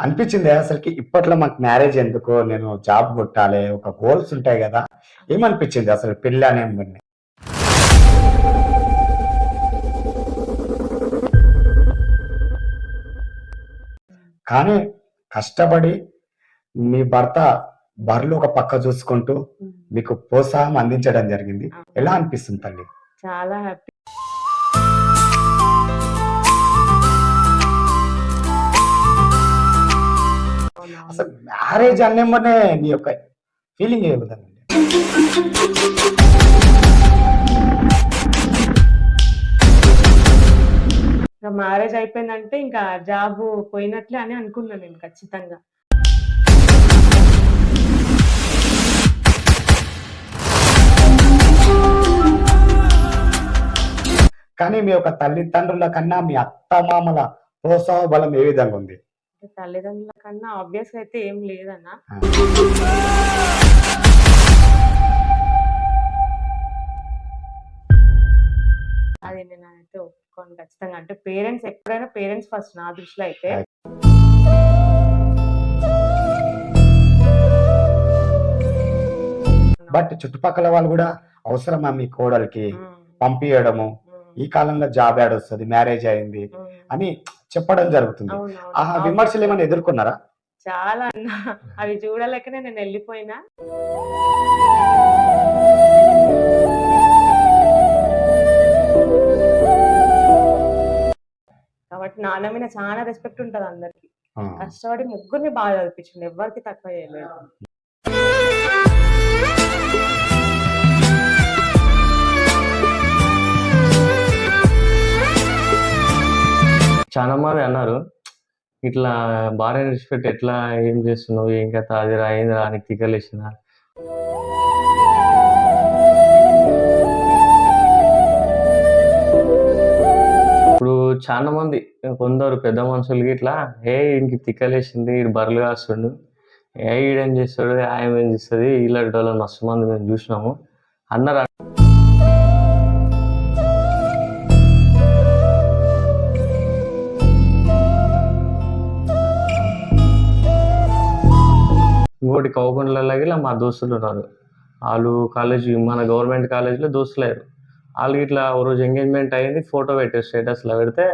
అనిపించింది అసలుకి ఇప్పట్లో మాకు మ్యారేజ్ ఎందుకు నేను జాబ్ కొట్టాలి ఒక గోల్స్ ఉంటాయి కదా ఏమనిపించింది అసలు పెళ్ళి అనే? కానీ కష్టపడి మీ భర్త బర్రెలు ఒక పక్క చూసుకుంటూ మీకు ప్రోత్సాహం అందించడం జరిగింది. ఎలా అనిపిస్తుంది తల్లి? చాలా హ్యాపీ. అసలు మ్యారేజ్ అనేమనే నీ యొక్క ఫీలింగ్ ఏ విధంగా మ్యారేజ్ అయిపోయిందంటే ఇంకా జాబ్ పోయినట్లే అని అనుకున్నాను నేను ఖచ్చితంగా. కానీ మీ యొక్క తల్లిదండ్రుల కన్నా మీ అత్త మామల ప్రోత్సాహ బలం ఏ విధంగా ఉంది? తల్లిదండ్రుల కన్నా ఆబ్వియస్ అయితే ఏం లేదన్న. అది నేను అయితే ఒప్పుకోను ఖచ్చితంగా. అంటే పేరెంట్స్ ఎప్పుడైనా పేరెంట్స్ ఫస్ట్ నా దృష్టిలో అయితే. బట్ చుట్టుపక్కల వాళ్ళు కూడా అవసరమా మీ కోడలికి? పంపించడము ఈ కాలంలో జాబ్ యాడ్ వస్తుంది మ్యారేజ్ అయింది. అని చెప్పడం జరుగుతుంది. ఆ. విమర్శలు ఏమైనా ఎదుర్కొన్నారా? చాలా అన్న. అవి చూడలేకనే నేను వెళ్ళిపోయినా. కాబట్టి నాన్న మీద చాలా రెస్పెక్ట్ ఉంటది అందరికి. కష్టపడి ముగ్గురిని బాగా చదివించింది ఎవరికి తక్కువ చేయలేదు. చాలా మంది అన్నారు ఇట్లా భార్య రెస్పెక్ట్ ఎట్లా ఏం చేస్తున్నావు? ఏం కథ? అది రా రానికి తిక్కలేసిన ఇప్పుడు చాలా మంది కొందరు పెద్ద మనుషులకి ఇట్లా ఏ ఇంటికి తిక్కలేసింది ఈడు బర్రెలు కాస్తుండు. ఏ ఈడేం చేస్తాడు? ఆయన ఏం చేస్తుంది? ఇలాంటి వాళ్ళని మస్తు మంది మేము చూసినాము. అన్నారు ఇంకోటి కౌకొండలలో ఇలా మా దోస్తులు ఉన్నారు. వాళ్ళు కాలేజ్ మన గవర్నమెంట్ కాలేజీలో దోస్తులేరు వాళ్ళు ఇట్లా ఓ రోజు ఎంగేజ్మెంట్ అయింది ఫోటో పెట్టారు స్టేటస్లో పెడితే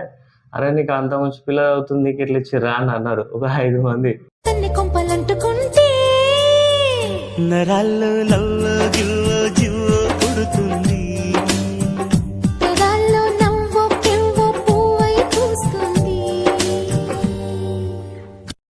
అరే నీకు అంత మంచి పిల్ల అవుతుంది నీకు ఇట్లా ఇచ్చిర్రా అని అన్నారు ఒక ఐదు మంది. నరాల్లో గివ్వో జివ్వో పుడుతుంది